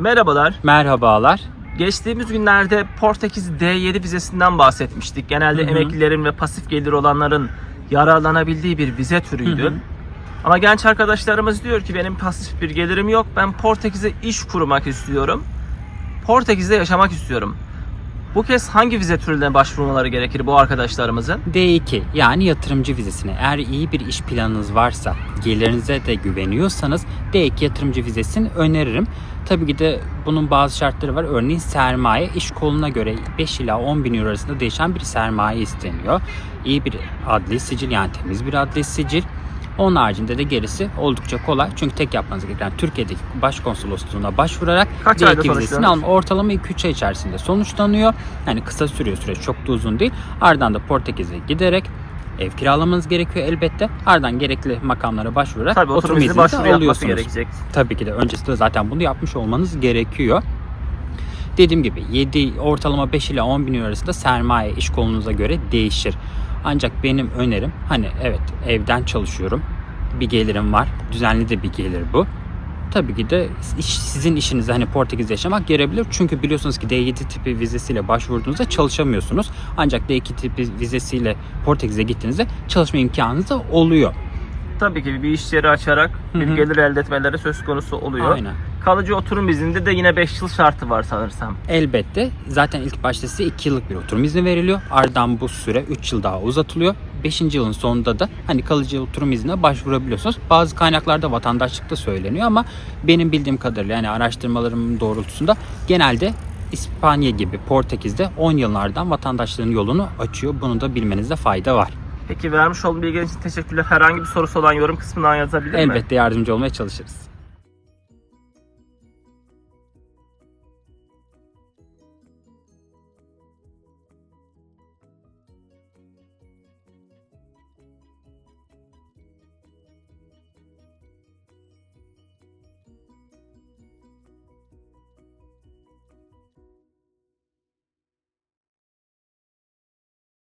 Merhabalar. Merhabalar. Geçtiğimiz günlerde Portekiz D7 vizesinden bahsetmiştik. Genelde Hı hı. emeklilerin ve pasif gelir olanların yararlanabildiği bir vize türüydü. Hı hı. Ama genç arkadaşlarımız diyor ki benim pasif bir gelirim yok. Ben Portekiz'e iş kurmak istiyorum. Portekiz'de yaşamak istiyorum. Bu kez hangi vize türüne başvurmaları gerekir bu arkadaşlarımızın? D2 yani yatırımcı vizesine eğer iyi bir iş planınız varsa, gelirinize de güveniyorsanız D2 yatırımcı vizesini öneririm. Tabii ki de bunun bazı şartları var. Örneğin sermaye iş koluna göre 5 ila 10 bin euro arasında değişen bir sermaye isteniyor. İyi bir adli sicil yani temiz bir adli sicil. Onun haricinde de gerisi oldukça kolay. Çünkü tek yapmanız gereken Türkiye'deki başkonsolosluğuna başvurarak Kaç ayda D2 vizesini alma. Ortalama 2-3 ay içerisinde sonuçlanıyor. Yani kısa sürüyor süreç çok da uzun değil. Ardından da Portekiz'e giderek ev kiralamanız gerekiyor elbette. Ardından gerekli makamlara başvurarak Tabii oturum izni alıyorsunuz. gerekecek. Tabii ki de öncesinde zaten bunu yapmış olmanız gerekiyor. Dediğim gibi 7 ortalama 5 ile 10 bin euro arasında sermaye iş kolunuza göre değişir. Ancak benim önerim hani evet evden çalışıyorum. Bir gelirim var. Düzenli de bir gelir bu. Tabii ki de iş, sizin işinize hani Portekiz'de yaşamak gelebilir. Çünkü biliyorsunuz ki D7 tipi vizesiyle başvurduğunuzda çalışamıyorsunuz. Ancak D2 tipi vizesiyle Portekiz'e gittiğinizde çalışma imkanınız da oluyor. Tabii ki bir iş yeri açarak bir gelir elde etmeleri söz konusu oluyor. Aynen. Kalıcı oturum izninde de yine 5 yıl şartı var sanırsam. Elbette. Zaten ilk başta size 2 yıllık bir oturum izni veriliyor. Ardından bu süre 3 yıl daha uzatılıyor. 5. yılın sonunda da hani kalıcı oturum iznine başvurabiliyorsunuz. Bazı kaynaklarda vatandaşlıkta söyleniyor ama benim bildiğim kadarıyla yani araştırmalarımın doğrultusunda genelde İspanya gibi Portekiz'de 10 yıllardan vatandaşlığın yolunu açıyor. Bunu da bilmenizde fayda var. Peki vermiş olduğum bilgiler için teşekkürler. Herhangi bir sorusu olan yorum kısmından yazabilir mi? Elbette yardımcı olmaya çalışırız.